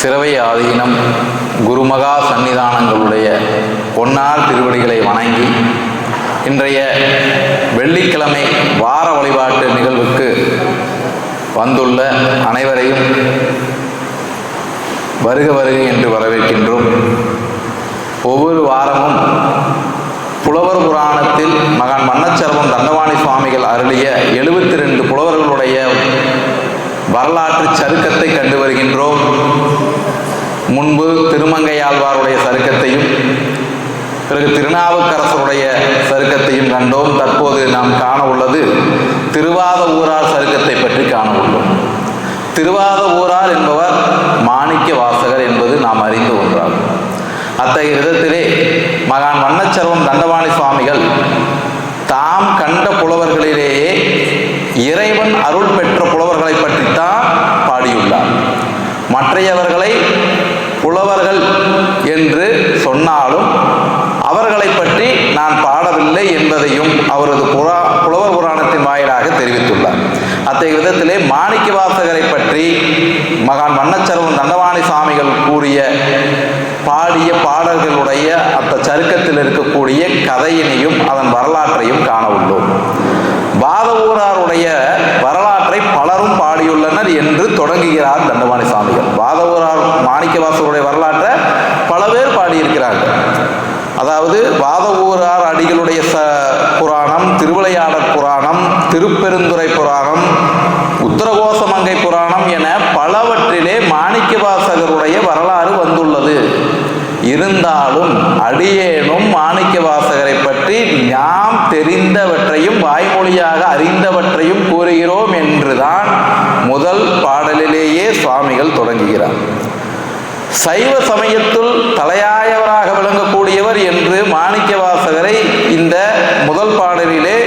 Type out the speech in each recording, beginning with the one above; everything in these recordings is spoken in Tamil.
சிறவை ஆதீனம் குருமகா சன்னிதானங்களுடைய பொன்னார் திருவடிகளை வணங்கி இன்றைய வெள்ளிக்கிழமை வார வழிபாட்டு நிகழ்வுக்கு வந்துள்ள அனைவரையும் வருக வருக என்று வரவேற்கின்றோம். ஒவ்வொரு வாரமும் புலவர் புராணத்தில் மகான் மன்னச்சரவம் தண்டவாணி சுவாமிகள் அருளிய எழுபத்தி ரெண்டு புலவர்களுடைய வரலாற்று சருக்கத்தை கண்டு வருகின்றோம். முன்பு திருமங்கையாழ்வாருடைய சருக்கத்தையும் பிறகு திருநாவுக்கரசருடைய சருக்கத்தையும் கண்டோம். தற்போது நாம் காண உள்ளது திருவாத ஊரார் சருக்கத்தை பற்றி காண உள்ளோம். திருவாத ஊரார் என்பவர் மாணிக்க வாசகர் என்பது நாம் அறிந்து ஒன்றாகும். அத்தகைய விதத்திலே மகான் வண்ணச்சர்வம் தண்டவாணி சுவாமிகள் தாம் கண்ட புலவர்களிலேயே இறைவன் அருள் பெற்ற புலவர்களை பற்றித்தான் பாடியுள்ளார் மற்றையவர்களை புலவர்கள் என்று சொன்னாலும் அவர்களை பற்றி நான் பாடவில்லை என்பதையும் அவரது புறா புலவர் புராணத்தின் வாயிலாக தெரிவித்துள்ளார் அத்தகைய விதத்திலே மாணிக்க வாசகரை பற்றி மகான் வண்ணச்சரவன் தண்டவாணி சாமிகள் கூறிய பாடிய பாடல்களுடைய அந்த சருக்கத்தில் இருக்கக்கூடிய கதையினையும் அதன் வரலாற்றையும் காண உள்ளோம் வாதவூராருடைய வரலாற்றை பலரும் பாடியுள்ளனர் என்று தொடங்குகிறார் தண்டபாணி சாமிகள். வாதவூரார் மாணிக்கவாசருடைய வரலாற்றை பல பேர் பாடியிருக்கிறார்கள். அதாவது வாதவூரார் இருந்தாலும் அடியேனும் மாணிக்க வாசகரை பற்றி நாம் தெரிந்தவற்றையும் வாய்மொழியாக அறிந்தவற்றையும் கூறுகிறோம் என்றுதான் முதல் பாடலிலேயே சுவாமிகள் தொடங்குகிறார். சைவ சமயத்துள் தலையாயவராக விளங்கக்கூடியவர் என்று மாணிக்க வாசகரை இந்த முதல் பாடலிலே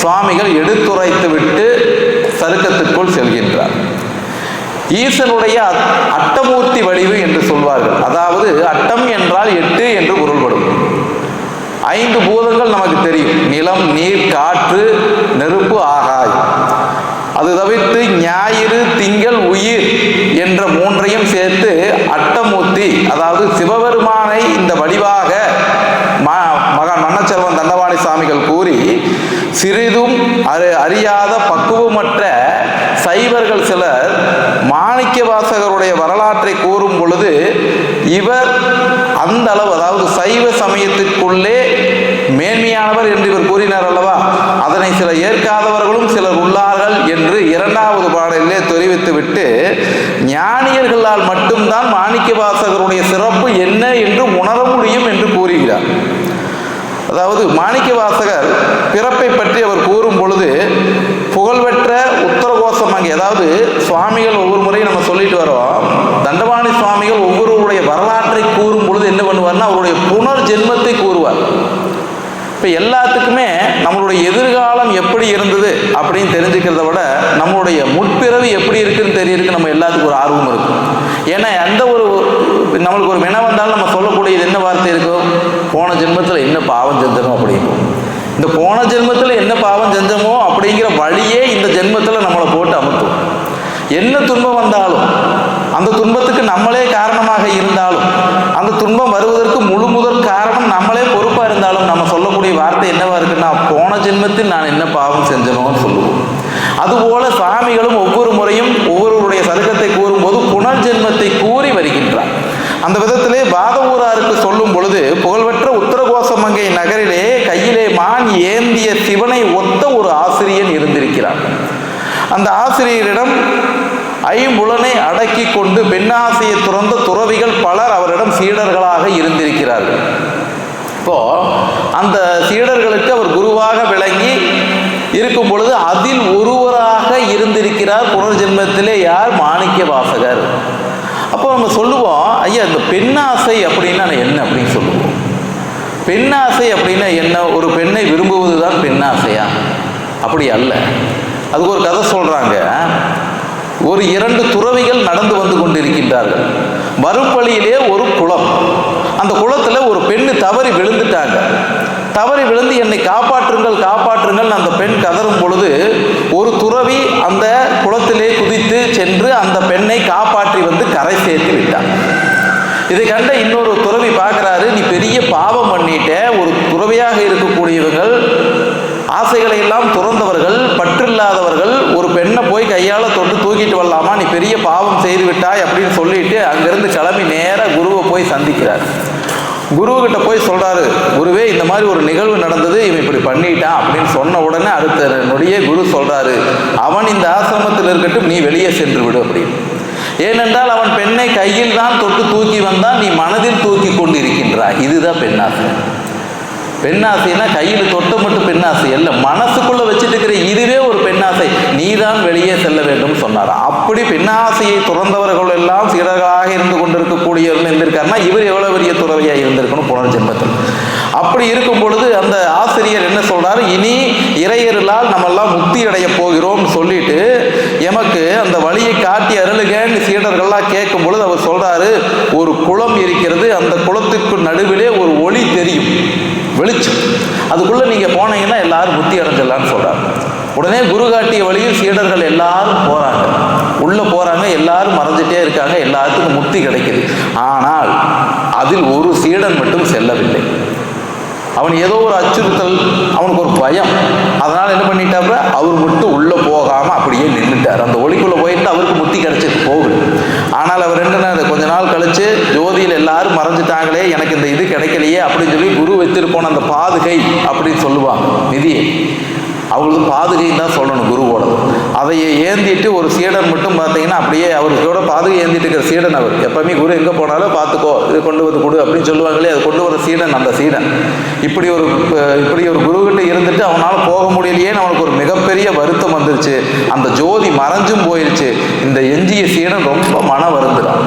சுவாமிகள் எடுத்துரைத்துவிட்டு சருக்கத்துக்குள் செல்கின்றார். ஈசனுடைய அட்டமூர்த்தி வடிவு என்று சொல்வார்கள். அதாவது அட்டம் என்றால் எட்டு என்று பொருள்படும். ஐந்து பூதங்கள் நமக்கு தெரியும். நிலம் நீர் காற்று நெருப்பு ஆகாய் அது தவிர்த்து ஞாயிறு திங்கள் உயிர் என்ற மூன்றையும் சேர்த்து அட்டமூர்த்தி அதாவது சிவபெருமானை இந்த வடிவாக மகான் மன்னச்செல்வன் தண்டவாணி சாமிகள் கூறி சிறிதும் அறி அறியாத பக்குவமற்ற சைவர்கள் சிலர் மாணிக்க வாசகருடைய வரலாற்றை கூறும் பொழுது இவர் அந்த அளவு அதாவது சைவ சமயத்திற்குள்ளே மேன்மையானவர் என்று இவர் கூறினார் அல்லவா? அதனை சில ஏற்காதவர்களும் சிலர் உள்ளார்கள் என்று இரண்டாவது பாடலிலே தெரிவித்துவிட்டு ஞானியர்களால் மட்டும்தான் மாணிக்க வாசகருடைய சிறப்பு என்ன என்று உணர முடியும் என்று கூறுகிறார். அதாவது மாணிக்க வாசகர் பிறப்பை பற்றி அவர் கூறும் பொழுது உத்தரகோசம் ஏதாவது சுவாமிகள் ஒவ்வொரு முறையும் நம்ம சொல்லிட்டு வரோம். தண்டவாணி சுவாமிகள் ஒவ்வொருவருடைய வரலாற்றை கூறும் பொழுது என்ன பண்ணுவார்னா அவருடைய புனர் ஜென்மத்தை கூறுவார். இப்போ எல்லாத்துக்குமே நம்மளுடைய எதிர்காலம் எப்படி இருந்தது அப்படின்னு தெரிஞ்சுக்கிறத விட நம்மளுடைய முற்பிறவி எப்படி இருக்குன்னு தெரியறதுக்கு நம்ம எல்லாத்துக்கும் ஒரு ஆர்வம் இருக்கும். ஏன்னா எந்த ஒரு நம்மளுக்கு ஒரு வினை வந்தாலும் நம்ம சொல்லக்கூடியது என்ன வார்த்தை இருக்கும் போன ஜென்மத்தில் என்ன பாவம் செஞ்சோம் அப்படிங்கும். இந்த போன ஜென்மத்தில் என்ன பாவம் செஞ்சோமோ அப்படிங்கிற வழியே இந்த ஜென்மத்தில் நம்மளை போட்டு அமுத்தும் என்ன துன்பம் வந்தாலும் அந்த துன்பத்துக்கு நம்மளே காரணமாக இருந்தாலும் அந்த துன்பம் வருவதற்கு முழு முதல் காரணம் நம்மளே பொறுப்பாக இருந்தாலும் நம்ம சொல்லக்கூடிய வார்த்தை என்னவா இருக்குன்னா போன ஜென்மத்தில் நான் என்ன பாவம் செஞ்சனோன்னு சொல்லுவோம். அதுபோல சாமிகளும் ஒவ்வொரு முறையும் ஒவ்வொருவருடைய சதுக்கத்தை கூறும்போது புனர்ஜென்மத்தை கூறி வருகின்றார். அந்த விதத்திலே பாதவூராருக்கு சொல்லும் பொழுது புகழ்பெற்ற உத்தரகோசமங்கை நகரிலே கையிலே மான் ஏந்திய சிவனை ஒத்த ஒரு ஆசிரியன் இருந்திருக்கிறார். அந்த ஆசிரியரிடம் ஐம்புலனை அடக்கி கொண்டு பெண்ணாசையை துறந்த துறவிகள் பலர் அவரிடம் சீடர்களாக இருந்திருக்கிறார்கள். இப்போ அந்த சீடர்களுக்கு அவர் குருவாக விளங்கி இருக்கும் பொழுது அதில் ஒருவராக இருந்திருக்கிறார் புனர்ஜென்மத்திலே யார்? மாணிக்க வாசகர் அப்போ நம்ம சொல்லுவோம் ஐயா இந்த பெண்ணாசை அப்படின்னா என்ன? அப்படின்னு சொல்லுவோம். பெண்ணாசை அப்படின்னா என்ன? ஒரு பெண்ணை விரும்புவது தான் பெண்ணாசையா? அப்படி அல்ல. அதுக்கு ஒரு கதை சொல்றாங்க. ஒரு இரண்டு துறவிகள் நடந்து வந்து கொண்டிருக்கின்றார்கள். மறுப்பழியிலே ஒரு குளம். அந்த குளத்தில் ஒரு பெண்ணு தவறி விழுந்துட்டாங்க. தவறி விழுந்து என்னை காப்பாற்றுங்கள் காப்பாற்றுங்கள் அந்த பெண் கதறும் பொழுது ஒரு துறவி அந்த குளத்திலே குதித்து சென்று அந்த பெண்ணை காப்பாற்றி வந்து கரை சேர்த்து விட்டான். இதை கண்ட இன்னொரு துறவி பார்க்குறாரு நீ பெரிய பாவம் பண்ணிட்ட. ஒரு துறவியாக இருக்கக்கூடியவர்கள் ஆசைகளை எல்லாம் துறந்தவர்கள் பற்றில்லாதவர்கள் ஒரு பெண்ணை போய் கையால் தொட்டு தூக்கிட்டு வரலாமா நீ பெரிய பாவம் செய்து விட்டாய் அப்படின்னு சொல்லிட்டு அங்கிருந்து கிளம்பி நேராக குருவை போய் சந்திக்கிறார். கிட்ட போய் சொல்றாரு குருவே இந்த மாதிரி ஒரு நிகழ்வு நடந்தது இவன் இப்படி பண்ணிட்டான் அப்படின்னு சொன்ன உடனே அடுத்த நொடியே குரு சொல்றாரு அவன் இந்த ஆசிரமத்தில் இருக்கட்டும் நீ வெளியே சென்று விடு அப்படின்னு. ஏனென்றால் அவன் பெண்ணை கையில் தான் தொட்டு தூக்கி வந்தான் நீ மனதில் தூக்கி கொண்டு இருக்கின்றாய் இதுதான் பெண்ணாசை. பெண்ணாசைனா கையில் தொட்ட மட்டும் பெண்ணாசை இல்லை மனசுக்குள்ள வச்சுட்டு இருக்கிற இதுவே நீதான் வெளியே செல்ல வேண்டும் சொன்னார். அப்படி பெண்ணாசையை துறந்தவர்கள் எல்லாம் சீடர்களாக இருந்து கொண்டிருக்கக்கூடியவர்கள் இருந்திருக்காருன்னா இவர் எவ்வளவு பெரிய துறவியா இருந்திருக்கணும் புனர்ஜென்மத்தில் அப்படி இருக்கும் பொழுது அந்த ஆசிரியர் என்ன சொல்றாரு? இனி இறையர்களால் நம்ம எல்லாம் முக்தி அடைய போகிறோம் சொல்லிட்டு எமக்கு அந்த வழியை காட்டி அருளுகன்னு சீடர்கள்லாம் கேட்கும் பொழுது அவர் சொல்றாரு ஒரு குளம் இருக்கிறது அந்த குளத்துக்கு நடுவிலே ஒரு ஒளி தெரியும். வெளிச்சம். அதுக்குள்ள நீங்க போனீங்கன்னா எல்லாரும் புத்தி அடைஞ்சிடலாம்னு சொல்றாரு. உடனே குரு காட்டிய வழியில் சீடர்கள் எல்லாரும் போறாங்க. உள்ள போறாங்க எல்லாரும் மறைஞ்சிட்டே இருக்காங்க எல்லாத்துக்கும் முக்தி கிடைக்குது. ஆனால் அதில் ஒரு சீடன் மட்டும் செல்லவில்லை. அவன் ஏதோ ஒரு அச்சுறுத்தல் அவனுக்கு ஒரு பயம். அதனால என்ன பண்ணிட்டாப்ப அவர் மட்டும் உள்ள போகாம அப்படியே நின்றுட்டார் அந்த ஒளிக்குள்ள போயிட்டு அவருக்கு முத்தி கிடைச்சிட்டு போகுது. ஆனால் அவர் என்ன கொஞ்ச நாள் கழிச்சு ஜோதியில் எல்லாரும் மறைஞ்சிட்டாங்களே எனக்கு இந்த இது கிடைக்கலையே அப்படின்னு சொல்லி குரு வச்சிருப்போன அந்த பாதுகை அப்படின்னு சொல்லுவாங்க. நிதியை. அவங்களுக்கு பாதுகைன்னு தான் சொல்லணும் குருவோட. அதையே ஏந்திட்டு ஒரு சீடன் மட்டும் பார்த்தீங்கன்னா அப்படியே அவருக்கோட பாதுகை ஏந்திட்டு இருக்கிற சீடன் அவர். எப்பவுமே குரு எங்கே போனாலும் பார்த்துக்கோ இது கொண்டு வந்து கொடு அப்படின்னு சொல்லுவாங்களே அது கொண்டு வர சீடன் அந்த சீடன். இப்படி ஒரு இப்படி ஒரு குருகிட்ட இருந்துட்டு அவனால் போக முடியலையேன்னு அவனுக்கு ஒரு மிகப்பெரிய வருத்தம் வந்துருச்சு. அந்த ஜோதி மறைஞ்சும் போயிருச்சு. இந்த எஞ்சிய சீடன் ரொம்ப மன வருந்துறான்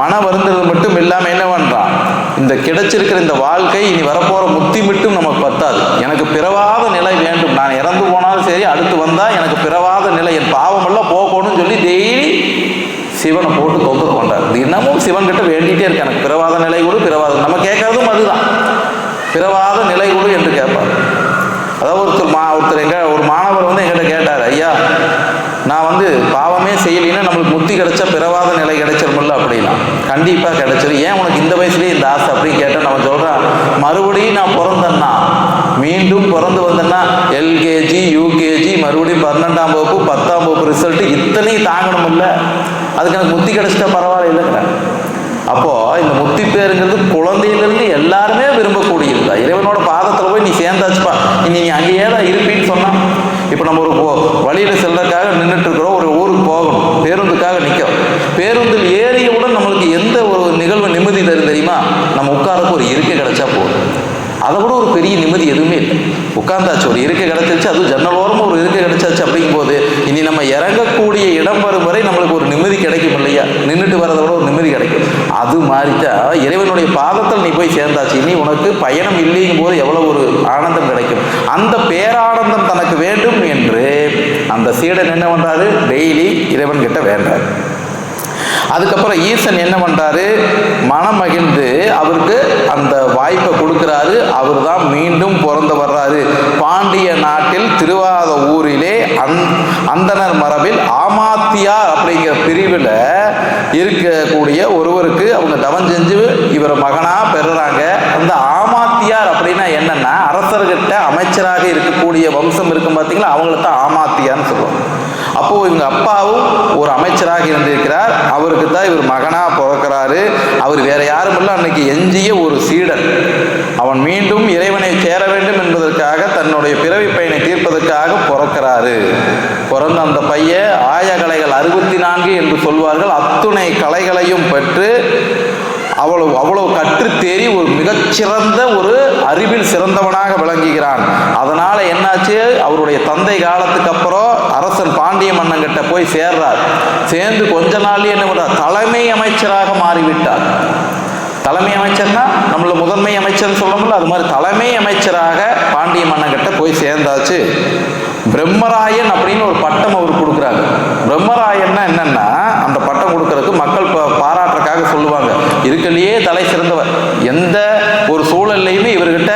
மன வருந்துறது மட்டும் இல்லாமல் என்ன பண்ணுறான் இந்த கிடைச்சிருக்கிற இந்த வாழ்க்கை இனி வரப்போகிற முத்தி மட்டும் நமக்கு பத்தாது. எனக்கு பிறவாத நிலை வேண்டும். நான் இறந்து போனாலும் சரி அடுத்து வந்தால் எனக்கு பிறவாத நிலை. என் பாவமெல்லாம் போகணும்னு சொல்லி டெய்லி சிவனை போட்டு தொந்தரவு கொண்டார் தினமும் சிவன் கிட்ட வேண்டிகிட்டே இருக்கு. எனக்கு பிறவாத நிலை கொடு பிறவாத நம்ம கேட்கறதும் அதுதான். பிறவாத நிலை கொடு என்று கேட்பார். அதாவது ஒருத்தர் மா ஒருத்தர் எங்க ஒரு மாணவர் வந்து எங்கிட்ட கேட்டார் ஐயா நான் வந்து பாவமே செய்யலைன்னா நம்மளுக்கு முத்தி கிடைச்சா பிறவாத நிலை கிடைச்சிருமில்ல கண்டிப்பாக கிடைச்சிடும் ஏன் உனக்கு இந்த வயசுலேயே இந்த ஆசை அப்படின்னு கேட்டால் நம்ம சொல்கிறோம் மறுபடியும் நான் பிறந்தேன்னா மீண்டும் பிறந்து வந்தேன்னா எல்கேஜி யூகேஜி மறுபடியும் பன்னெண்டாம் வகுப்பு பத்தாம் வகுப்பு ரிசல்ட்டு இத்தனையும் தாங்கணுமில்ல அதுக்கு எனக்கு முத்தி கிடைச்சிட்டா பரவாயில்ல இல்லைங்கிறேன் அப்போது இந்த முத்தி பேருங்கிறது குழந்தையிலேருந்து எல்லாருமே விரும்பக்கூடியது. தான் இறைவனோட பாதத்தில் போய் நீ சேர்ந்தாச்சுப்பா. இனி நீ அங்கேயே தான் இருப்பின்னு சொன்னான் இப்போ நம்ம ஒரு போ- செல்றதுக்காக நின்றுட்டு இருக்கிறோம் ஒரு ஊருக்கு போகணும் பேருந்துக்காக நிற்கிறோம் பேருந்தில் ஏறியவுடன் நம்மளுக்கு எந்த ஒரு நிகழ்வு நிம்மதி தரும் தெரியுமா நம்ம உட்காரக்கு ஒரு இருக்கை கிடைச்சா போதும். அதை விட ஒரு பெரிய நிம்மதி எதுவுமே இல்லை. உட்காந்தாச்சு ஒரு இருக்கை கிடைச்சிருச்சு அதுவும் ஜன்னலோரமும் ஒரு இருக்கை கிடைச்சாச்சு அப்படிங்கும்போது இனி நம்ம இறங்கக்கூடிய இடம் வரும் வரை நம்மளுக்கு ஒரு நிம்மதி கிடைக்கும் இல்லையா? நின்றுட்டு வரதை விட ஒரு நிம்மதி கிடைக்கும். அது மாதிரிதான் இறைவனுடைய பாதத்தில் நீ போய் சேர்ந்தாச்சு. இனி உனக்கு பயணம் இல்லைங்கும் போது எவ்வளவு ஒரு ஆனந்தம் கிடைக்கும். அந்த பேரானந்தம் தனக்கு வேண்டும் என்று அந்த சீடன் என்ன பண்றாரு? டெய்லி இறைவன் கிட்ட வேண்டாரு. அதுக்கப்புறம் ஈசன் என்ன பண்ணுறாரு மனம் மகிழ்ந்து அவருக்கு அந்த வாய்ப்பை கொடுக்குறாரு. அவர் தான் மீண்டும் பிறந்து வர்றாரு. பாண்டிய நாட்டில் திருவாத ஊரிலே அந் அந்தனர் மரபில் ஆமாத்தியார் அப்படிங்கிற பிரிவில் இருக்கக்கூடிய ஒருவருக்கு அவங்க தவம் செஞ்சு இவர் மகனாக பெறுறாங்க. அந்த ஆமாத்தியார் அப்படின்னா என்னன்னா அரசர்கிட்ட அமைச்சராக இருக்கக்கூடிய வம்சம் இருக்கும் பார்த்தீங்களா அவங்கள தான் ஆமாத்தியார்னு சொல்லுவாங்க. அப்போ இவங்க அப்பாவும் ஒரு அமைச்சராக இருந்திருக்கிறார். அவருக்கு தான் இவர் மகனாக பிறக்கிறாரு. அவர் வேற யாரும் இல்லை. அன்னைக்கு எஞ்சிய ஒரு சீடன். அவன் மீண்டும் இறைவனை சேர வேண்டும் என்பதற்காக தன்னுடைய பிறவி பயனை தீர்ப்பதற்காக பிறக்கிறாரு. பிறந்த அந்த பையன் ஆயகலைகள் அறுபத்தி நான்கு என்று சொல்வார்கள். அத்துணை கலைகளையும் பெற்று அவ்வளவு அவ்வளவு கற்று தேறி ஒரு மிகச்சிறந்த ஒரு அறிவில் சிறந்தவனாக விளங்குகிறான். அதனால என்னாச்சு? அவருடைய தந்தை காலத்துக்கு அப்புறம் பாண்டிய மன்னன் கிட்ட போய் சேர்றார். சேர்ந்து கொஞ்ச நாள்லயே என்ன பண்றார்? தலைமை அமைச்சராக மாறிவிட்டார். தலைமை அமைச்சர்னா நம்மள முதன்மை அமைச்சர்னு சொல்லணும்ல அது மாதிரி தலைமை அமைச்சராக பாண்டிய மன்னங்கிட்ட போய் சேர்ந்தாச்சு. பிரம்மராயன் அப்படின்னு ஒரு பட்டம் அவர் கொடுக்குறாங்க பிரம்மராயன்னா என்னன்னா அந்த பட்டம் கொடுக்கறதுக்கு மக்கள் பாராட்டுறக்காக பாராட்டுறதுக்காக சொல்லுவாங்க. இருக்கலையே தலை சிறந்தவர். எந்த ஒரு சூழல்லையுமே இவர்கிட்ட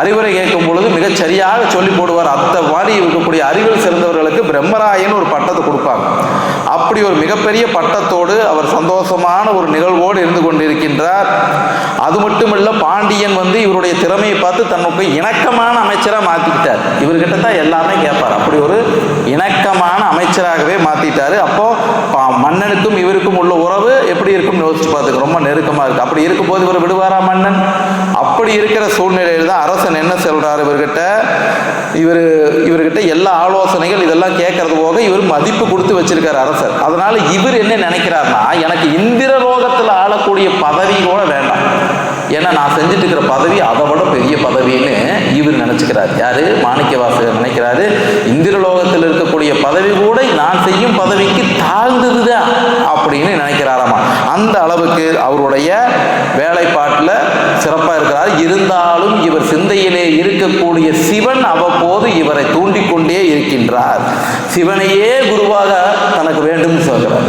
அறிவுரை கேட்கும் பொழுது மிகச் சரியாக சொல்லி போடுவார். அத்த மாதிரி இருக்கக்கூடிய அறிவில் சிறந்தவர் பிரம்மராயன் ஒரு பட்டத்தை கொடுப்பாங்க. அப்படி ஒரு மிகப்பெரிய பட்டத்தோடு அவர் சந்தோஷமான ஒரு நிகழ்வோடு இருந்து கொண்டிருக்கின்றார். அது மட்டுமல்ல பாண்டியன் வந்து இவருடைய திறமையை பார்த்து தன்னுக்கு இணக்கமான அமைச்சராக மாற்றிக்கிட்டார் இவர்கிட்ட தான் எல்லாமே கேட்பார். அப்படி ஒரு இணக்கமான அமைச்சராகவே மாற்றிட்டாரு அப்போ பா- மன்னனுக்கும் இவருக்கும் உள்ள உறவு எப்படி இருக்கும்னு யோசிச்சு பார்த்துக்க. ரொம்ப நெருக்கமாக இருக்கு. அப்படி இருக்கும்போது இவர் விடுவாரா மன்னன்? அப்படி இருக்கிற சூழ்நிலையில் தான் அரசன் என்ன சொல்கிறார் இவர்கிட்ட? இவர் இவர்கிட்ட எல்லா ஆலோசனைகள் இதெல்லாம் கேட்கறது போக இவர் மதிப்பு கொடுத்து வச்சிருக்காரு அரசர். அதனால இவர் என்ன நினைக்கிறாருன்னா எனக்கு இந்திர லோகத்தில் ஆளக்கூடிய பதவி கூட வேண்டாம். ஏன்னா நான் செஞ்சுட்டு இருக்கிற பதவி அதை விட பெரிய பதவின்னு இவர் நினைச்சுக்கிறார். யாரு? மாணிக்கவாசகர் நினைக்கிறாரு. இந்திரலோகத்தில் இருக்கக்கூடிய பதவி கூட நான் செய்யும் பதவிக்கு தாழ்ந்ததுதான் அப்படின்னு நினைக்கிறாராமா. அந்த அளவுக்கு அவருடைய வேலைப்பாட்டில் சிறப்பாக இருக்கிறார். இருந்தாலும் இவர் சிந்தையிலே இருக்கக்கூடிய சிவன் அவ்வப்போது இவரை தூண்டிக்கொண்டே இருக்கின்றார். சிவனையே குருவாக தனக்கு வேண்டும் சொல்கிறார்.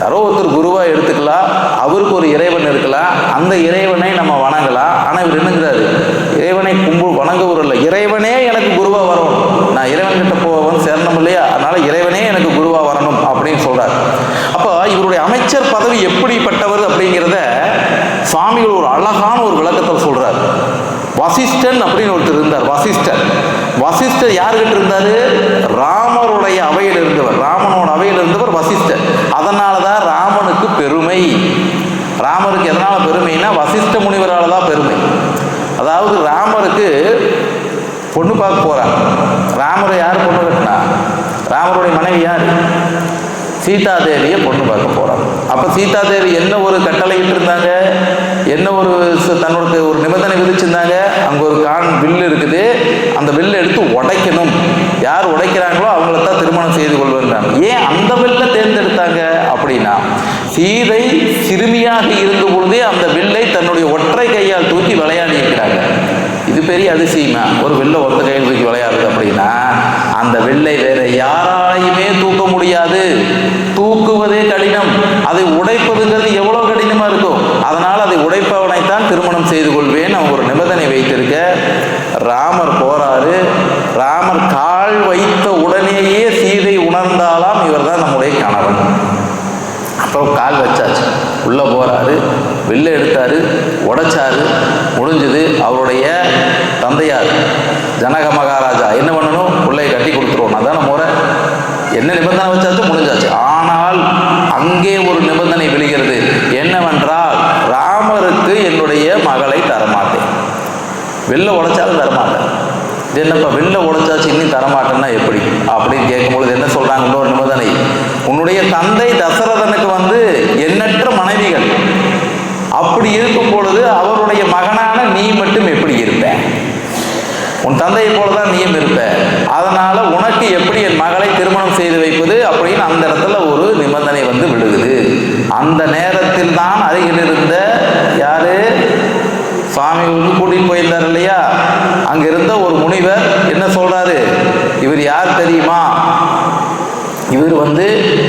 யாரோ ஒருத்தர் குருவாக எடுத்துக்கலாம் அவருக்கு ஒரு இறைவன் இருக்கலாம் அந்த இறைவனை நம்ம வணங்கலாம். ஆனால் இவர் என்னங்கிறாரு இறைவனை கும்பு வணங்குவர் இல்லை எனக்கு குருவாக வரணும் நான் இறைவன்கிட்ட போ வந்து சேரணும் இல்லையா அதனால இறைவனே எனக்கு குருவாக வரணும் அப்படின்னு சொல்றார் அப்போ இவருடைய அமைச்சர் பதவி எப்படிப்பட்டவர் அப்படிங்கிறத சுவாமிகள் ஒரு அழகான ஒரு விளக்கத்தில் சொல்றார் வசிஷ்டன் அப்படின்னு ஒருத்தர் இருந்தார் வசிஷ்டர். வசிஷ்டர் யாருக்கிட்ட இருந்தார்? ராமருடைய அவையில் இருந்தவர். ராமனோட அவையில் இருந்தவர் வசிஷ்டர். அதனால தான் ராமனுக்கு பெருமை. ராமருக்கு எதனால் பெருமைன்னா வசிஷ்ட முனிவரால் தான் பெருமை. அதாவது ராமருக்கு பொண்ணு பார்க்க போறார் ராமரை யார் பொண்ணு கட்டினா? ராமருடைய மனைவி யார்? சீதாதேவியை பொண்ணு பார்க்க போகிறான் அப்போ சீதா சீதாதேவி என்ன ஒரு கட்டளையிட்டு இருந்தாங்க என்ன ஒரு தன்னோட ஒரு நிபந்தனை விதிச்சிருந்தாங்க அங்க ஒரு கான் வில்லு இருக்குது அந்த வில்லை எடுத்து உடைக்கணும் யார் உடைக்கிறாங்களோ அவங்கள தான் திருமணம் செய்து கொள்வன்றாங்க ஏன் அந்த வில்லை தேர்ந்தெடுத்தாங்க அப்படின்னா சீதை சிறுமியாக இருந்த பொழுதே அந்த வில்லை தன்னுடைய ஒற்றை கையால் தூக்கி விளையாடி இருக்கிறாங்க. இது பெரிய அதிசயமா? ஒரு வில்லை ஒற்றை கையில் தூக்கி விளையாடுது அப்படின்னா அந்த வில்லை வேற யாராலையுமே தூக்க முடியாது. தூக்குவதே கடினம். அதை உடைப்பதுங்கிறது எவ்வளவு கடினமா இருக்கும்? அதனால் அதை உடைப்பவனைத்தான் திருமணம் செய்து கொள்வேன் அவன் ஒரு நிபந்தனை வைத்திருக்க ராமர் போறாரு ராமர் கால் வைத்த உடனேயே சீதை உணர்ந்தாலாம் இவர்தான் நம்முடைய கணவன் அப்புறம் கால் வச்சாச்சு உள்ளே போகிறாரு வெளில எடுத்தாரு உடைச்சாரு முடிஞ்சது அவருடைய தந்தையார் ஜனக மகாராஜா. என்ன பண்ணணும்? பிள்ளையை கட்டி கொடுத்துருவோம். அதான முறை. என்ன நிபந்தனை வச்சாச்சும் முடிஞ்சாச்சு. ஆனால் அங்கே ஒரு நிபந்தனை விழுகிறது. என்னவென்றால் ராமருக்கு என்னுடைய மகளை தரமாட்டேன். வெளில உடைச்சாலும் தரமாட்டேன். இது என்னப்பா வெளில உடைச்சாச்சு இன்னும் தரமாட்டேன்னா எப்படி? அப்படின்னு கேட்கும்பொழுது என்ன சொல்றாங்க? இன்னொரு நிபந்தனை. உன்னுடைய தந்தை தசர வந்து எண்ணற்ற மனைவிகள் அப்படி இருக்கும் பொழுது அவருடைய மகனான நீ மட்டும் எப்படி இருப்ப உன் தந்தையை போல தான் நீயும் இருப்ப அதனால உனக்கு எப்படி என் மகளை திருமணம் செய்து வைப்பது அப்படின்னு அந்த இடத்துல ஒரு நிபந்தனை வந்து விழுகுது அந்த நேரத்தில் தான் அருகில் இருந்த யாரு? சுவாமி கூட்டிகிட்டு போயிருந்தார் இல்லையா? அங்க இருந்த ஒரு முனிவர் என்ன சொல்றாரு? இவர் யார் தெரியுமா? இவர் வந்து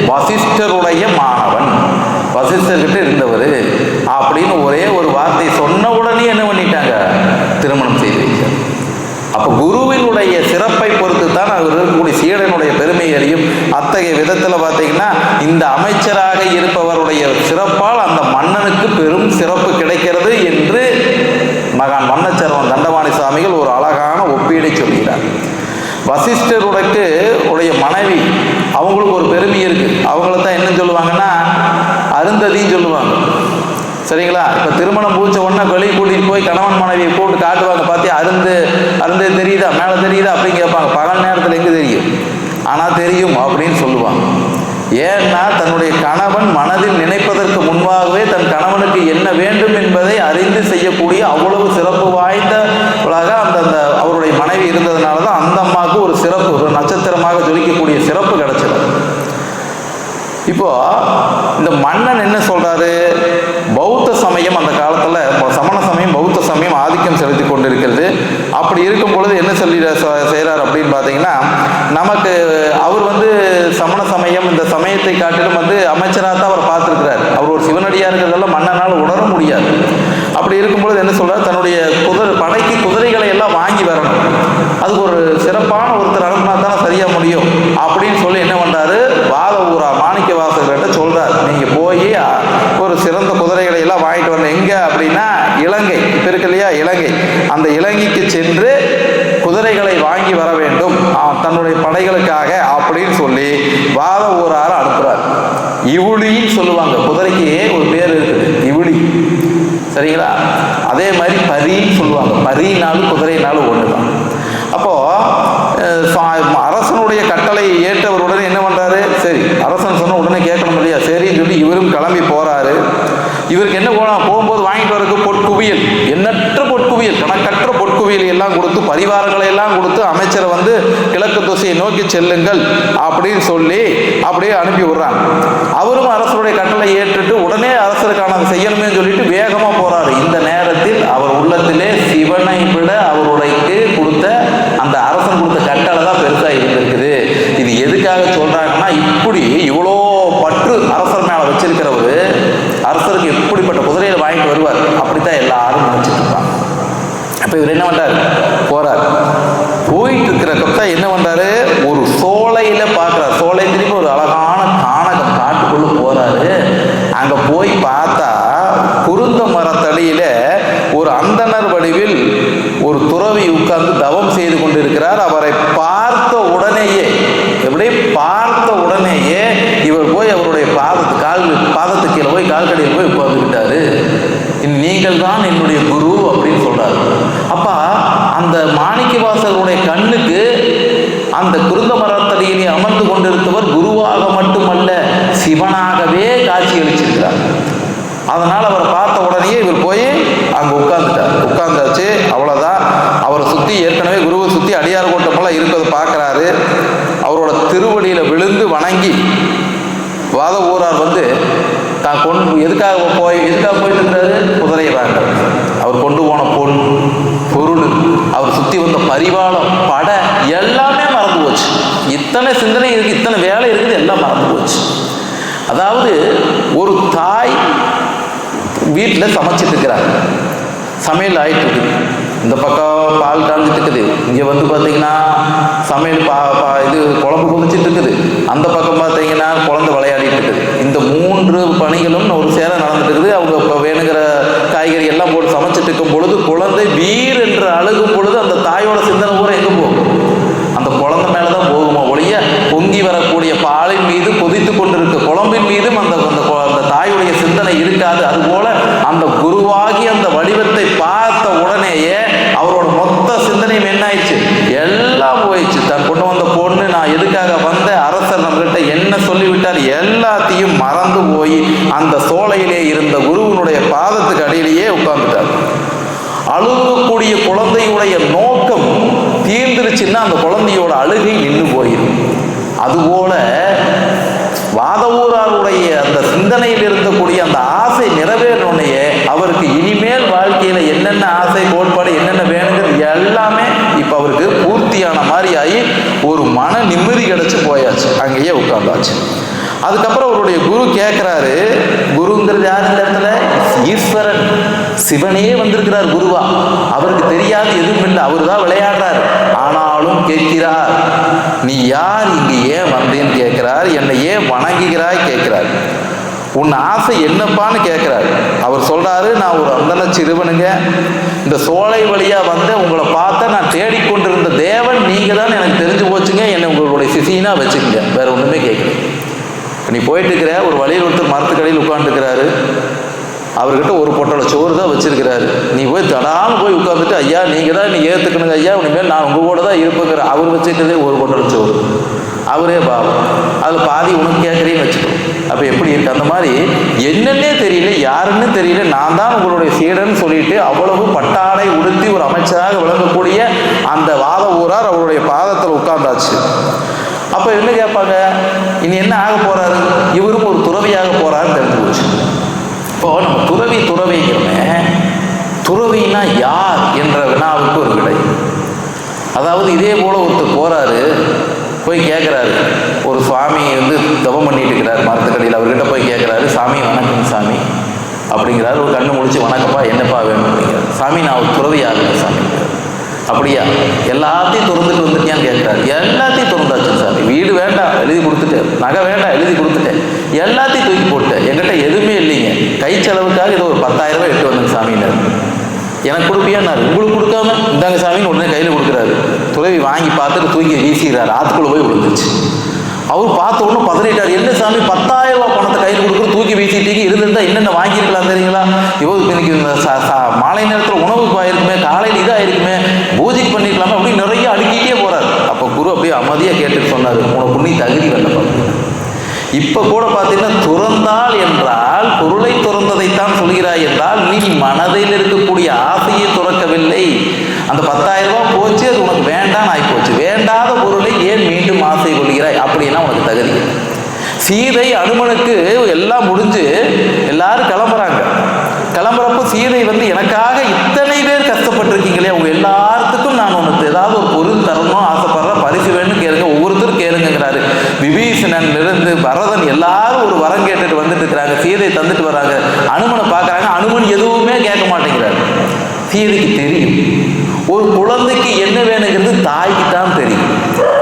வசிஷ்டருடைய மாணவன். வசிஷ்டர்கிட்ட இருந்தவர். அப்படின்னு ஒரே ஒரு வார்த்தை சொன்ன உடனே என்ன பண்ணிட்டாங்க திருமணம் செய்து வைத்தார் அப்ப குருவினுடைய சிறப்பை பொறுத்து தான் அவர் இருக்கக்கூடிய சீடனுடைய பெருமை அறியும். அத்தகைய விதத்தில் பார்த்தீங்கன்னா இந்த அமைச்சராக இருப்பவருடைய சிறப்பால் அந்த மன்னனுக்கு பெரும் சிறப்பு கிடைக்கிறது என்று மகான் மன்னச்சரவன் தண்டவாணி சுவாமிகள் ஒரு அழகான ஒப்பீடை சொல்கிறார். வசிஷ்டருடக்கு உடைய மனைவி அவங்களுக்கு ஒரு பெருமை இருக்கு. அவங்கள தான் என்ன சொல்லுவாங்கன்னா அருந்ததின்னு சொல்லுவாங்க. சரிங்களா? இப்போ திருமணம் பூச்ச உடனே வெளியே கூட்டிட்டு போய் கணவன் மனைவியை கூட்டு காட்டுவாங்க. பார்த்தியா அருந்து அருந்து தெரியுதா? மேலே தெரியுதா? அப்படின்னு கேட்பாங்க. பகல் நேரத்தில் எங்கே தெரியும்? ஆனால் தெரியும் அப்படின்னு சொல்லுவாங்க. ஏன்னா தன்னுடைய கணவன் மனதில் நினைப்பதற்கு முன்பாகவே தன் கணவனுக்கு என்ன வேண்டும் என்பதை அறிந்து செய்யக்கூடிய அவ்வளவு சிறப்பு வாய்ந்தவளாக அந்த அந்த அவருடைய மனைவி இருந்ததுனால தான் அந்த அம்மாவுக்கு ஒரு சிறப்பு ஒரு நட்சத்திரமாக ஜொலிக்கக்கூடிய சிறப்பு கிடைச்சது. இப்போ இந்த மன்னன் என்ன சொல்றாரு பௌத்த சமயம் அந்த காலத்துல சமண சமயம் பௌத்த சமயம் ஆதிக்கம் செலுத்தி கொண்டிருக்கிறது அப்படி இருக்கும் பொழுது செய்கிறார் அப்படின்னு பார்த்தீங்கன்னா நமக்கு அவர் வந்து சமண சமயம் இந்த சமயத்தை காட்டிலும் வந்து அமைச்சராக தான் அவர் பார்த்துருக்கிறார். அவர் ஒரு சிவனடியாக இருக்கிறதெல்லாம் மன்னனால் உணர முடியாது. அப்படி இருக்கும் பொழுது என்ன சொல்றார் தன்னுடைய குதிரை படைக்கு குதிரைகளை எல்லாம் வாங்கி வரணும் அதுக்கு ஒரு சிறப்பான ஒருத்தர் அனுப்புனா தானே சரியா முடியும் அப்படின்னு சொல்லி என்ன பண்றாரு வாத ஊரா மாணிக்க வாசகர் போய் ஒரு சிறந்த குதிரைகளை எல்லாம் வாங்கிட்டு வரணும் எங்கே அப்படின்னா இலங்கை இப்போ இருக்கு இல்லையா இலங்கை அந்த இலங்கைக்கு சென்று குதிரைகளை வாங்கி வர வேண்டும் ஆ, தன்னுடைய படைகளுக்காக அப்படின்னு சொல்லி வாத ஊரார அனுப்புறார் இவுளின்னு சொல்லுவாங்க குதிரைக்கு ஒரு பேர் இருக்குது இவுளி சரிங்களா அதே மாதிரி பரின்னு சொல்லுவாங்க பரினாலும் குதிரைனாலும் ஒன்று தான் அப்போ அஹ், அரசனுடைய அரசனுடைய கட்டளை ஏற்றவருடனே என்ன பண்றாரு? சரி அரசன் சொன்ன உடனே கேட்கணும் இல்லையா? சரின்னு சொல்லி இவரும் கிளம்பி போறாரு. இவருக்கு என்ன போகலாம் போகும்போது வாங்கிட்டு வரக்கு பொற்குவியல். எண்ணற்ற பொற்குவியல் கணக்கற்ற பொற்குவியல் எல்லாம் கொடுத்து பரிவாரங்களை எல்லாம் கொடுத்து அமைச்சரை வந்து கிழக்கு திசையை நோக்கி செல்லுங்கள் அப்படின்னு சொல்லி அப்படியே அனுப்பி விடுறாங்க. அவரும் அரசருடைய கட்டளை ஏற்றுட்டு உடனே அரசருக்கான அதை செய்யணுமே சொல்லிட்டு வேகமா போறாரு இந்த நேரத்தில் அவர் உள்ளத்திலே சிவனை விட அவருடைக்கு கொடுத்த அந்த அரசன் கொடுத்த கட்டளை தான் பெருசா இருந்திருக்குது இது எதுக்காக சொல்றாங்கன்னா இப்படி இவ்வளோ பற்று அரசர் மேல வச்சிருக்கிறவரு அரசருக்கு எப்படிப்பட்ட குதிரையை வாங்கிட்டு வருவார் அப்படித்தான் எல்லாரும் நினைச்சிட்டு இருப்பாங்க அப்ப இவர் என்ன பண்றாரு போறார் போயிட்டு இருக்கிறப்ப என்ன பண்றாரு ஒரு சோலையில பார்க்கிறார் சோலை திரும்பி ஒரு அழகான கானகம் காட்டுக்குள்ள போறாரு அங்க போய் பார்த்தா குருந்த மரத்தடியில ஒரு அந்தணர் வடிவில் ஒரு துறவி உட்கார்ந்து தவம் செய்து கொண்டிருக்கிறார் அவரை பார்த்த உடனேயே எப்படி பார்த்த உடனேயே இவர் போய் அவருடைய பாதத்து கால் பாதத்து கீழே போய் கால்கடியில் போய் உட்கார்ந்துக்கிட்டாரு நீங்கள் தான் என்னுடைய குரு அப்படின்னு சொல்றாரு அப்ப அந்த மாணிக்கவாசகருடைய கண்ணுக்கு அந்த குருந்த மரத்தடியிலே அமர்ந்து கொண்டிருந்தவர் குருவாக மட்டுமல்ல சிவனாகவே காட்சி அளிச்சிருக்கிறார் அதனால அவரை பார்த்த உடனேயே இவர் போய் அங்க உட்கார்ந்துட்டார் உட்கார்ந்தாச்சு அவ்வளவுதான் அவரை சுத்தி ஏற்கனவே குருவை சுத்தி அடியார் கூட்டமெல்லாம் இருக்கிறத பார்க்கறாரு அவரோட திருவடியில விழுந்து வணங்கி வாத ஊரார் வந்து தான் கொண்டு எதுக்காக போய் எதுக்காக போயிட்டு இருக்கிறாரு குதிரையை வாங்க அவர் கொண்டு போன பொன் பொருள் அவர் சுத்தி வந்த பரிவாளம் பட எல்லாமே மறந்து போச்சு இத்தனை சிந்தனை இருக்கு இத்தனை வேலை இருக்குது எல்லாம் மறந்து போச்சு. அதாவது ஒரு தாய் வீட்டில் சமைச்சிட்டு இருக்கிறாங்க. சமையல் ஆயிட்டு இருக்குது இந்த பக்கம் பால் காஞ்சிட்டு இருக்குது. இங்கே வந்து பார்த்தீங்கன்னா சமையல் பா பா இது குழம்பு குளிச்சிட்டு இருக்குது. அந்த பக்கம் பார்த்தீங்கன்னா குழந்தை விளையாடிட்டு இருக்குது. இந்த மூன்று பணிகளும் ஒரு சேர நடந்துட்டு இருக்குது. அவங்க இப்போ வேணுங்கிற காய்கறி எல்லாம் போட்டு சமைச்சிட்டு இருக்கும் பொழுது குழந்தை வீர் என்று அழுகும் பொழுது அந்த தாயோட சிந்தனை பூரா எங்கே போகும் அந்த குழந்தை மேலே தான் போகுமா ஒழிய பொங்கி வரக்கூடிய பாலின் மீது கொதித்து கொண்டிருக்க குழம்பின் மீதும் அந்த அந்த கொ- அந்த தாயுடைய சிந்தனை இருக்காது அதுபோல அந்த குருவாகி அந்த வடிவத்தை பார்த்த உடனேயே அவரோட மொத்த சிந்தனையும் என்ன ஆயிடுச்சு எல்லாம் போயிடுச்சு தான் கொண்டு வந்த பொண்ணு நான் எதுக்காக வந்த அரசர் நம்மகிட்ட என்ன சொல்லிவிட்டார் எல்லாத்தையும் மறந்து போய் அந்த சோலையிலே இருந்த குருவினுடைய பாதத்துக்கு அடியிலேயே உட்கார்ந்துட்டார் அழுகக்கூடிய குழந்தையுடைய நோக்கம் தீர்ந்துருச்சுன்னா அந்த குழந்தையோட அழுகை நின்று போயிடும் அதுபோல வாதவூராருடைய அந்த சிந்தனையில் இருக்கக்கூடிய அந்த ஆசை நிறைவேறணுன்னே அவருக்கு இனிமேல் வாழ்க்கையில என்னென்ன ஆசை கோட்பாடு என்னென்ன வேணுங்கிறது எல்லாமே இப்ப அவருக்கு பூர்த்தியான மாதிரி ஆகி ஒரு மன நிம்மதி கிடைச்சு போயாச்சு. அங்கேயே உட்கார்ந்தாச்சு. அதுக்கப்புறம் அவருடைய குரு கேட்குறாரு குருங்கிறது யார் இந்த இடத்துல? ஈஸ்வரன். சிவனே வந்திருக்கிறார் குருவா. அவருக்கு தெரியாது எதுவும் இல்லை. அவர் தான் விளையாடுறாரு. கேட்கிறார் நீ யார் இங்கு ஏன் வந்தேன்னு கேட்கிறார். என்னை ஏன் வணங்குகிறாய் கேட்கிறார். உன் ஆசை என்னப்பான்னு கேட்குறாரு. அவர் சொல்றாரு நான் ஒரு அந்தன சிறுவனுங்க. இந்த சோலை வழியா வந்து உங்களை பார்த்த நான் தேடிக்கொண்டிருந்த தேவன் நீங்க தான் எனக்கு தெரிஞ்சு போச்சுங்க. என்னை உங்களுடைய சிசினா வச்சுக்கங்க. வேற ஒண்ணுமே கேட்கல. நீ போயிட்டு இருக்கிற ஒரு வழியில் ஒருத்தர் மரத்துக்கடையில் உட்காந்துருக்கிறாரு அவர்கிட்ட ஒரு பொட்டலை சோறு தான் வச்சிருக்கிறாரு. நீ போய் தடாமல் போய் உட்காந்துட்டு ஐயா நீங்கள் தான் நீ ஏற்றுக்கணுங்க ஐயா இனிமேல் நான் உங்கள் கூட தான் இருப்பேங்கிற அவர் வச்சுக்கிறதே ஒரு பொட்டலை சோறு. அவரே பாவம். அதில் பாதி உனக்கு கேட்குறேன்னு வச்சுக்கோ. அப்போ எப்படி இருக்கு? அந்த மாதிரி என்னன்னே தெரியல யாருன்னு தெரியல. நான் தான் உங்களுடைய சீடன் சொல்லிட்டு அவ்வளவு பட்டாடை உடுத்தி ஒரு அமைச்சராக விளங்கக்கூடிய அந்த வாத ஊரார் அவருடைய பாதத்தில் உட்கார்ந்தாச்சு. அப்போ என்ன கேட்பாங்க? இனி என்ன ஆக போறாரு? இவரும் ஒரு துறவியாக இப்போ நம்ம துறவி துறவிங்கிறோமே துறவினா யார் என்ற வினாவுக்கு ஒரு விடை. அதாவது இதே போல ஒருத்தர் போறாரு போய் கேட்குறாரு ஒரு சுவாமி வந்து தவம் பண்ணிட்டு இருக்கிறார் மரத்துக்கடையில். அவர்கிட்ட போய் கேட்குறாரு சாமி வணக்கம் சாமி. அப்படிங்கிறாரு. ஒரு கண்ணு முடிச்சு வணக்கப்பா என்னப்பா வேணும்? அப்படிங்கிறார். சாமி நான் ஒரு துறவி ஆகுங்க சாமி. அப்படியா? எல்லாத்தையும் திறந்துட்டு வந்துட்டியான்னு கேட்குறாரு எல்லாத்தையும் திறந்தாச்சு சாமி. வீடு வேண்டாம் எழுதி கொடுத்துட்டேன். நகை வேண்டாம் எழுதி கொடுத்துட்டேன். எல்லாத்தையும் தூக்கி போட்டேன் என்கிட்ட செலவுக்காக ஏதோ ஒரு பத்தாயிரம் ரூபாய் எட்டு வந்தேன் சாமியினர் எனக்கு கொடுப்பியான்னாரு உங்களுக்கு கொடுக்காம இந்தாங்க சாமின்னு உடனே கையில் கொடுக்குறாரு. துறவி வாங்கி பார்த்துட்டு தூக்கி வீசிக்கிறாரு ஆத்துக்குள்ளே போய் விழுந்துச்சு அவர் பார்த்த உடனே பதறிட்டார் என்ன சாமி பத்தாயிரம் ரூபாய் பணத்தை கையில் கொடுக்குற தூக்கி வீசிட்டீங்க இருந்திருந்தா என்னென்ன வாங்கியிருக்கலாம் தெரியுங்களா? இவ்வளோ இன்னைக்கு மாலை நேரத்தில் உணவுக்கு ஆயிருக்குமே காலையில் இதாயிருக்குமே பூஜைக்கு பண்ணிருக்கலாமே அப்படி நிறைய அடுக்கிட்டே போகிறார் அப்போ குரு அப்படியே அமைதியாக கேட்டுட்டு சொன்னார் உனக்கு புண்ணி தகுதி வரல இப்ப கூட பார்த்தீங்கன்னா துறந்தால் என்றால் பொருளை துறந்ததைத்தான் சொல்கிறாய் என்றால் நீ மனதில் இருக்கக்கூடிய ஆசையை துறக்கவில்லை. அந்த பத்தாயிரம் ரூபாய் போச்சு அது உனக்கு வேண்டாம் ஆகி போச்சு வேண்டாத பொருளை ஏன் மீண்டும் ஆசை கொள்கிறாய்? அப்படின்னா உனக்கு தகுதி. சீதை அனுமனுக்கு எல்லாம் முடிஞ்சு எல்லாரும் கிளம்புறாங்க. கிளம்புறப்போ சீதை வந்து எனக்காக இத்தனை பேர் கஷ்டப்பட்டிருக்கீங்களே அவங்க எல்லாத்துக்கும் நான் உனக்கு ஏதாவது ஒரு பொருள் தரணும் ஆசைப்படுறேன் பரிசு வேணும்னு கேளுங்க ஒவ்வொருத்தரும் கேளுங்கிறாரு விபீஷணன்ல இருந்து பரதன் எல்லாரும் ஒரு வரம் கேட்டுட்டு வந்துட்டு இருக்கிறாங்க சீதை தந்துட்டு வராங்க அனுமனை பார்க்கறாங்க அனுமன் எதுவுமே கேட்க மாட்டேங்கிறாரு சீதைக்கு தெரியும் ஒரு குழந்தைக்கு என்ன வேணுங்கிறது தாய்க்கு தான் தெரியும்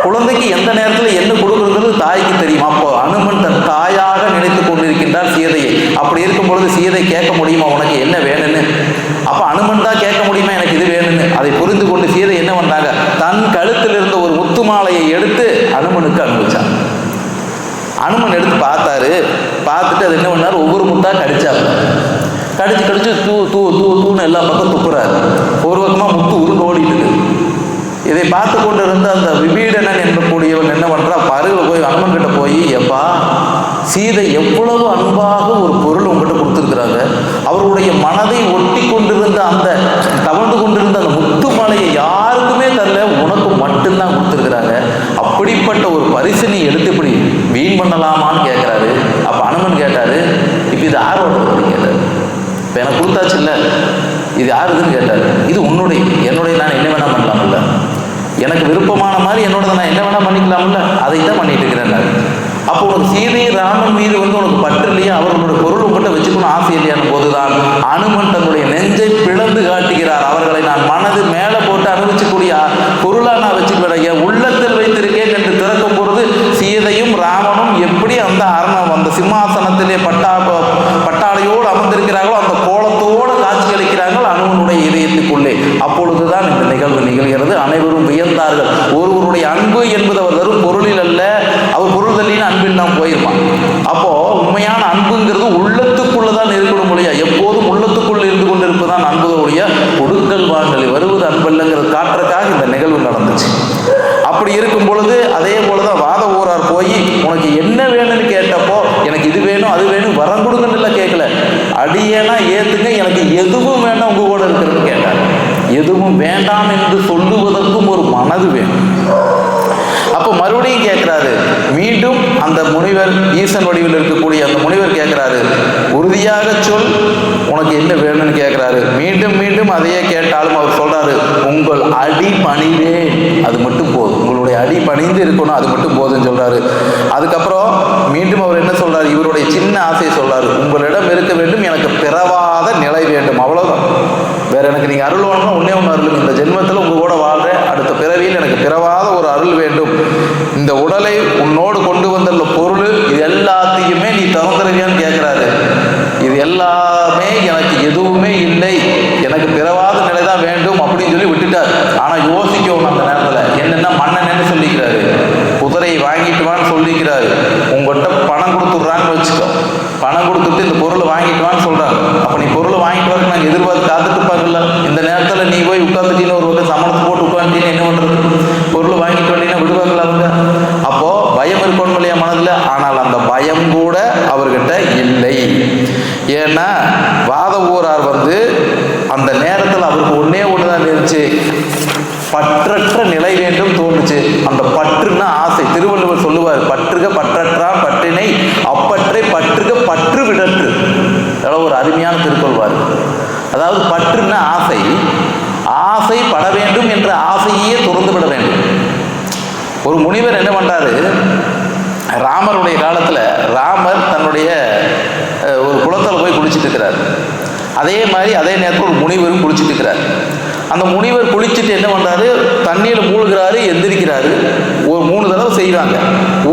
குழந்தைக்கு எந்த நேரத்தில் என்ன கொடுக்குறது தாய்க்கு தெரியும் அப்போ அனுமன் தன் தாயாக நினைத்து கொண்டிருக்கின்றார் சீதையை அப்படி இருக்கும் பொழுது சீதை கேட்க முடியுமா உனக்கு என்ன வேணும்னு அப்போ அனுமன் தான் கேட்க முடியுமா எனக்கு இது வேணும்னு அதை புரிந்து கொண்டு சீதை என்ன பண்ணாங்க தன் கழுத்தில் இருந்த ஒரு முத்து மாலையை எடுத்து அனுமனுக்கு அனுப்பிச்சான் அனுமன் எடுத்து பார்த்தாரு பார்த்துட்டு அது என்ன பண்ணாரு கடிச்சார் கடிச்சு கடிச்சு தூ தூ தூ தூன்னு எல்லா பக்கம் துப்புறாரு. ஒரு பக்கமாக முத்து உருண்டு ஓடிட்டு இருக்கு இதை பார்த்து கொண்டு இருந்த அந்த விபீடனன் என்பக்கூடியவன் என்ன பண்ணுறா பருகில் போய் அனுமன் கிட்ட போய் எப்பா சீதை எவ்வளவு அன்பாக ஒரு பொருள் உங்ககிட்ட கொடுத்துருக்குறாங்க. அவருடைய மன ஒட்டி கொண்டிருந்த அந்த தவழ்ந்து கொண்டிருந்த அந்த முத்து மலையை யாருக்குமே தரல உனக்கு மட்டும்தான் கொடுத்துருக்குறாங்க அப்படிப்பட்ட ஒரு பரிசு நீ எடுத்து இப்படி வீண் பண்ணலாமான்னு கேட்குறாரு அப்போ அனுமன் கேட்டாரு இப்போ இது யாரோட அப்படின்னு கேட்டாரு இப்போ எனக்கு கொடுத்தாச்சு இல்லை இது யாருதுன்னு கேட்டார் இது உன்னுடைய என்னுடைய நான் என்ன வேணா பண்ணலாம்ல எனக்கு என்னோட நான் என்ன வேணா பண்ணிக்கலாம்ல? அதை தான் பண்ணிட்டு இருக்கிறேன் அப்போ உனக்கு சீதை ராமன் மீது வந்து உனக்கு பற்று இல்லையா? அவர்களுடைய பொருள் உங்கள்கிட்ட வச்சுக்கணும் ஆசை இல்லையான போதுதான். அனுமன் தன்னுடைய நெஞ்சை பிளந்து காட்டுகிறார். அவர்களை நான் மனது மேலே போட்டு அனுபவிச்சக்கூடிய பொருளா நான் வச்சுக்கிறேன் உள்ளத்தில் வைத்திருக்கேன் என்று திறக்கும் பொழுது சீதையும் ராமனும் எப்படி அந்த அரணம் அந்த சிம்மாசனத்திலே பட்டா பட்டாளையோடு அமர்ந்திருக்கிறார்களோ அந்த கோலத்தோடு காட்சி அளிக்கிறார்கள் அனுமனுடைய இதயத்துக்குள்ளே அப்பொழுதுதான் இந்த நிகழ்வு நிகழ்கிறது அனைவரும் வியந்தார்கள் ஒருவருடைய அன்பு என்பது அவர் தரும் பொருளில் அல்ல அவர் பொருள் தள்ளின்னு அன்பில்லாம் போயிருப்பான் அப்போ உண்மையான அன்புங்கிறது உள்ளத்துக்குள்ள தான் இருக்கணும் இல்லையா எப்போதும் உள்ளத்துக்குள் இருந்து கொண்டிருப்பதுதான் அன்புடைய கொடுக்கல் வாங்கல் வருவது அன்பல்லங்கிறது காட்டுறதுக்காக இந்த நிகழ்வு நடந்துச்சு அப்படி இருக்கும் பொழுது அதே போலதான் வாத ஊரார் போய் உனக்கு என்ன வேணும்னு கேட்டப்போ எனக்கு இது வேணும் அது வேணும் வரம் கொடுங்கன்னு இல்லை கேட்கல அடியேனா ஏத்துங்க எனக்கு எதுவும் வேண்டாம் உங்க கூட இருக்கிறதுன்னு கேட்டார் எதுவும் வேண்டாம் என்று சொல்லுவதற்கும் ஒரு மனது வேணும். அப்போ மறுபடியும் கேட்கிறாரு மீண்டும் அந்த முனிவர் ஈசன் வடிவில் இருக்கக்கூடிய அந்த முனிவர் கேட்கிறாரு உறுதியாக சொல் உனக்கு என்ன வேணும்னு கேட்கிறாரு. மீண்டும் மீண்டும் அதையே கேட்டாலும் அவர் சொல்றாரு உங்கள் அடி பணிவே அது மட்டும் போதும். உங்களுடைய அடி பணிந்து இருக்கணும் அது மட்டும் போதும்னு சொல்றாரு. அதுக்கப்புறம் மீண்டும் அவர் என்ன சொல்றாரு? இவருடைய சின்ன ஆசையை சொல்றாரு. உங்களிடம் இருக்க வேண்டும் எனக்கு பிறவாத நிலை வேண்டும். அவ்வளவுதான். வேற எனக்கு நீங்க அருள் வேணும்னா ஒன்றே ஒன்று அருள் இந்த ஜென்மத்தில் உங்க கூட வாழ்றேன். அடுத்த பிறவியில் எனக்கு பிறவாத ஒரு அருள் வேண்டும். இந்த உடலை உன்னோடு கொண்டு வந்துள்ள பொருள் இது எல்லாத்தையுமே நீ திறந்துருவியான்னு கேட்கிறாரு இது எல்லாமே எனக்கு எதுவுமே இல்லை எனக்கு பிறவாத நிலை தான் வேண்டும் அப்படின்னு சொல்லி விட்டுட்டார் ஆனா யோசிக்கணும் அந்த நேரத்தில் என்னென்ன மன்னன் சொல்லிக்கிறாரு குதிரையை வாங்கிட்டு வான்னு சொல்லிக்கிறாரு உங்கள்கிட்ட பணம் கொடுத்துட்றான்னு வச்சுக்கோ பணம் கொடுத்துட்டு இந்த பொருளை வாங்கிட்டு வான்னு சொல்றாங்க அப்ப நீ பொருளை வாங்கிட்டு வரக்கு நாங்கள் எதிர்பார்த்து காத்துட்டு இருப்பாங்கல்ல இந்த நேரத்தில் நீ போய் உட்காந்துட்டீன்னு ஒரு பக்கம் சமணத்தை போட்டு உட்காந்துட்டீன்னு என்ன பண்றது பொருள் வாங்கிட்டு வந்தீங்கன்னா விடுவாங்களா அவங்க அப்போ பயம் இருக்கணும் இல்லையா மனதில் ஆனால் அந்த பயம் கூட அவர்கிட்ட இல்லை ஏன்னா வாத ஊரார் வந்து அந்த நேரத்தில் அவருக்கு ஒன்னே ஒன்று தான் இருந்துச்சு பற்றற்ற நிலை வேண்டும் தோணுச்சு அந்த பற்றுன்னா ஆசை திருவள்ளுவர் சொல்லுவார் பற்றுக பற்றற்றான் பற்றினை அப்பற்றை பற்றுக பற்று விடற்று எவ்வளவு ஒரு அருமையான திருக்கொள்வார். அதாவது பற்றுன்னா ஆசை ஆசை பட வேண்டும் என்ற ஆசையே துறந்து விட வேண்டும். ஒரு முனிவர் என்ன பண்ணுறாரு ராமருடைய காலத்தில் ராமர் தன்னுடைய ஒரு குளத்தில் போய் குளிச்சிட்டு இருக்கிறார். அதே மாதிரி அதே நேரத்தில் ஒரு முனிவரும் குளிச்சிட்டு இருக்கிறார். அந்த முனிவர் குளிச்சுட்டு என்ன பண்ணுறாரு தண்ணியில் மூழ்கிறாரு எந்திரிக்கிறாரு. ஒரு மூணு தடவை செய்வாங்க.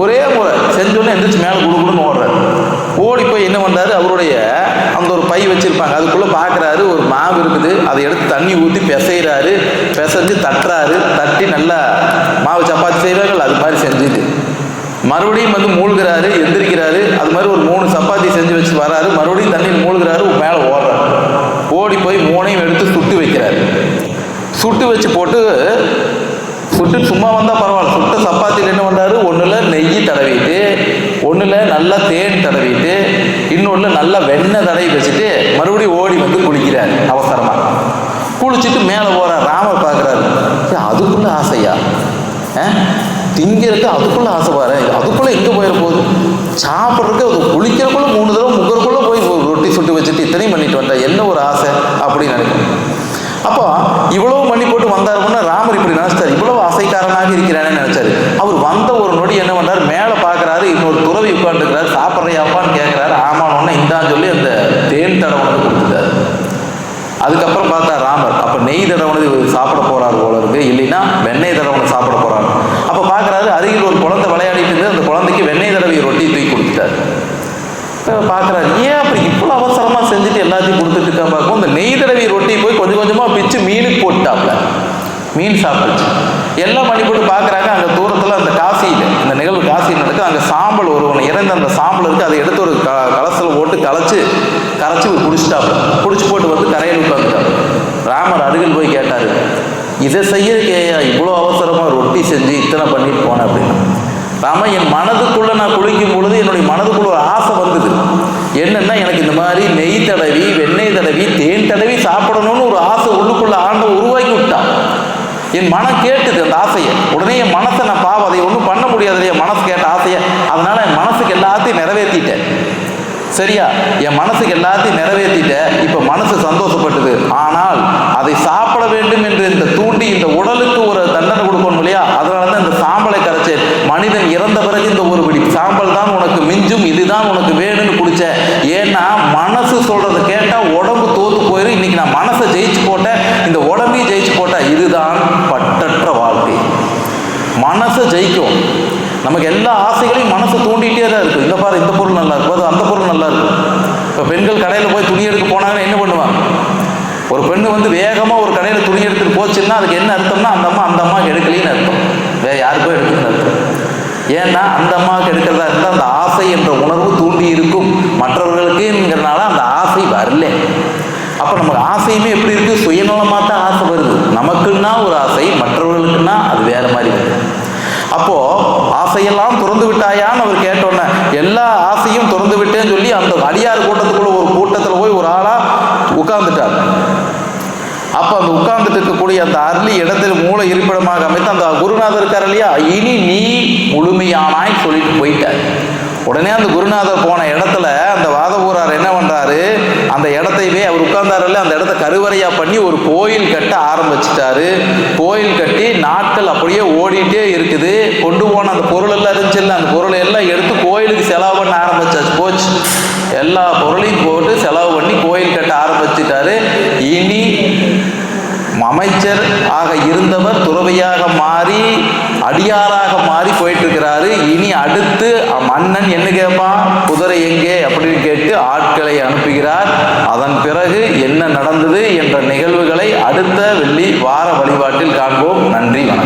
ஒரே முறை செஞ்சோன்னே எந்திரிச்சு மேலே குடுக்குடுன்னு ஓடுறாரு. ஓடி போய் என்ன பண்ணுறாரு அவருடைய பை வச்சிருப்பாங்க. அதுக்குள்ள பார்க்கறாரு ஒரு மாவு இருக்குது. அதை எடுத்து தண்ணி ஊற்றி பிசைகிறாரு பிசைஞ்சு தட்டுறாரு. தட்டி நல்லா மாவு சப்பாத்தி செய்கிறார்கள் அது மாதிரி செஞ்சுட்டு. மறுபடியும் வந்து மூழ்கிறாரு எந்திரிக்கிறாரு. அது மாதிரி ஒரு மூணு சப்பாத்தி செஞ்சு வச்சு வராரு. மறுபடியும் தண்ணியில் மூழ்கிறாரு. மேலே ஓடுறாரு. ஓடி போய் மூணையும் எடுத்து சுட்டு வைக்கிறாரு. சுட்டு வச்சு போட்டு சுட்டு சும்மா வந்தால் பரவாயில்ல. சுட்ட சப்பாத்தியில் என்ன பண்ணுறாரு ஒன்றில் நெய் தடவிட்டு ஒன்றில் நல்லா தேன் தடவிட்டு இன்னொன்று நல்லா வெண்ணெய் தடவி வச்சுட்டு மறுபடியும் ஓடி வந்து குளிக்கிறார். அவசரமாக குளிச்சுட்டு மேலே போகிறார் ராமர் பார்க்குறாரு அதுக்குள்ள ஆசையா? திங்கிறதுக்கு அதுக்குள்ள ஆசை பாரு. அதுக்குள்ள எங்கே போயிட போகுது? சாப்பிட்றதுக்கு அது குளிக்கிறக்குள்ள மூணு தடவை முக்கறக்குள்ள போய் ரொட்டி சுட்டு வச்சுட்டு இத்தனையும் பண்ணிட்டு வந்தா என்ன ஒரு ஆசை அப்படின்னு நினைக்கும் அப்போ இவ்வளவு மணி போட்டு வந்தாருன்னா ராமர் இப்படி நினைச்சாரு இவ்வளவு ஆசைக்காரனாக இருக்கிறானே நினைச்சாரு அவர் வந்த ஒரு நொடி என்ன பண்ணாரு மேலே பார்க்கறாரு இன்னொரு துறவி உட்காந்துருக்கிறாரு சாப்பிட்றியாப்பான்னு கேட்குறாரு ஆமான்னு இந்தான்னு சொல்லி அந்த தேன் தடவனது கொடுத்துட்டாரு அதுக்கப்புறம் பார்த்தா ராமர் அப்போ நெய் தடவனது இவர் சாப்பிட போறாரு போல இருக்கு இல்லைன்னா வெண்ணெய் தடவனை சாப்பிட போறாரு அப்போ பார்க்கறாரு அருகில் ஒரு குழந்தை விளையாடிட்டு இருந்து அந்த குழந்தைக்கு வெண்ணெய் தடவி ரொட்டி தூக்கி கொடுத்துட்டாரு இப்ப பார்க்கறாரு ஏன் அப்படி இவ்வளோ அவசரமா செஞ்சுட்டு எல்லாத்தையும் கொடுத்துட்டு இருக்கா பார்க்கும் இந்த ரொட்டி போய் கொஞ்சம் கொஞ்சமா பிச்சு மீனுக்கு போட்டாப்ல மீன் சாப்பிடுச்சு எல்லாம் பண்ணி போட்டு பார்க்குறாங்க அங்கே தூரத்தில் அந்த காசியில் இந்த நிகழ்வு காசியில் நடக்குது. அங்கே சாம்பல் ஒருவன் இறந்த அந்த சாம்பல் இருக்குது அதை எடுத்து ஒரு க கலசத்தில் போட்டு கலைச்சு கரைச்சி ஒரு பிடிச்சி குடிச்சு போட்டு வந்து கரையில் உட்காந்துட்டாரு ராமர் அருகில் போய் கேட்டார் இதை செய்யறதுக்கேயா இவ்வளோ அவசரமாக ரொட்டி செஞ்சு இத்தனை பண்ணிட்டு போனேன் அப்படின்னு. ராம என் மனதுக்குள்ள நான் குளிக்கும் பொழுது என்னுடைய மனதுக்குள்ள ஒரு ஆசை வந்தது. என்னன்னா எனக்கு இந்த மாதிரி நெய் தடவி வெண்ணெய் தடவி தேன் தடவி சாப்பிடணும்னு ஒரு ஆசை உள்ளுக்குள்ள ஆண்ட உருவாக்கி விட்டான் என் மனம் கேட்டுது அந்த ஆசையை. உடனே என் மனசை நான் பாவம் அதை ஒன்றும் பண்ண முடியாது இல்லையா மனசு கேட்ட ஆசையை. அதனால என் மனசுக்கு எல்லாத்தையும் நிறைவேற்றிட்டேன் சரியா? என் மனசுக்கு எல்லாத்தையும் நிறைவேற்றிட்டேன் இப்போ மனசு சந்தோஷப்பட்டது. ஆனால் அதை சாப்பிட வேண்டும் என்று இந்த தூண்டி இந்த உடலுக்கு ஒரு தண்டனை கொடுக்கணும் இல்லையா அதனால தான் இந்த சாம்பலை கரைச்சேன் மனிதன் இறந்த பிறகு இந்த ஒரு பிடி சாம்பல் தான் உனக்கு மிஞ்சும் இதுதான் உனக்கு வேணும்னு குடிச்ச ஏன்னா மனசு சொல்றதை கேட்டா உடம்பு தோத்து போயிடும் இன்னைக்கு நான் மனசை ஜெயிச்சு போட்டேன். இந்த உடம்பையும் ஜெயிச்சு போட்டேன் இதுதான் பட்டற்ற வாழ்க்கை. மனசை ஜெயிக்கும். நமக்கு எல்லா ஆசைகளையும் மனசு தூண்டிகிட்டே தான் இருக்கும். இந்த பாரு இந்த பொருள் நல்லா இருக்கும் அது அந்த பொருள் நல்லா இருக்கும் இப்போ பெண்கள் கடையில் போய் துணி எடுக்க போனாங்கன்னா என்ன பண்ணுவாங்க? ஒரு பெண்ணு வந்து வேகமாக ஒரு கடையில் துணி எடுத்துகிட்டு போச்சுன்னா அதுக்கு என்ன அர்த்தம்னா அந்த அம்மா அந்த அம்மா எடுக்கலின்னு அர்த்தம். வேறு யாருக்கோ எடுக்கலன்னு ஏன்னா அந்த அம்மாவுக்கு எடுக்கிறதா இருந்தால் அந்த ஆசை என்ற உணர்வு தூண்டி இருக்கும். மற்றவர்களுக்குங்கிறதுனால அந்த ஆசை வரல. அப்போ நமக்கு ஆசையுமே எப்படி இருக்கு? சுயநலமாக தான் ஆசை வருது. நமக்குன்னா ஒரு ஆசை மற்றவர்களுக்குன்னா அது வேற மாதிரி வருது. அப்போ ஆசையெல்லாம் திறந்து விட்டாயான்னு அவர் கேட்டோன்னே எல்லா ஆசையும் திறந்து விட்டேன்னு சொல்லி அந்த அடியார் கூட்டத்துக்குள்ள ஒரு கூட்டத்தில் போய் ஒரு ஆளா உட்கார்ந்துட்டார். அப்போ அந்த உட்கார்ந்துட்டு இருக்கக்கூடிய அந்த அருளி இடத்தில் மூளை இருப்பிடமாக அமைத்து அந்த குருநாதர் இருக்கார் இல்லையா? இனி நீ முழுமையானாய் சொல்லிட்டு போயிட்டார். உடனே அந்த குருநாதர் போன இடத்துல அந்த வாதபூரார் என்ன பண்ணுறாரு அந்த இடத்தையுமே அவர் உட்கார்ந்தாரில்ல அந்த இடத்த கருவறையாக பண்ணி ஒரு கோயில் கட்ட ஆரம்பிச்சிட்டாரு. கோயில் கட்டி நாட்கள் அப்படியே ஓடிட்டே இருக்குது. கொண்டு போன அந்த பொருள் எல்லாம் இருந்துச்சுல்ல அந்த பொருளை எல்லாம் எடுத்து கோயிலுக்கு செலவு பண்ண ஆரம்பிச்சாச்சு. போச்சு. எல்லா பொருளையும் போட்டு செலவு பண்ணி கோயில் கட்ட ஆரம்பிச்சிட்டாரு. இனி அமைச்சர் ஆக இருந்தவர் துறவியாக மாறி அடியாராக மாறி போயிட்டு இருக்கிறாரு இனி அடுத்து மன்னன் என்ன கேட்பான் குதிரை எங்கே? அப்படின்னு கேட்டு ஆட்களை அனுப்புகிறார். அதன் பிறகு என்ன நடந்தது என்ற நிகழ்வுகளை அடுத்த வெள்ளி வார வழிபாட்டில் காண்போம். நன்றி வணக்கம்.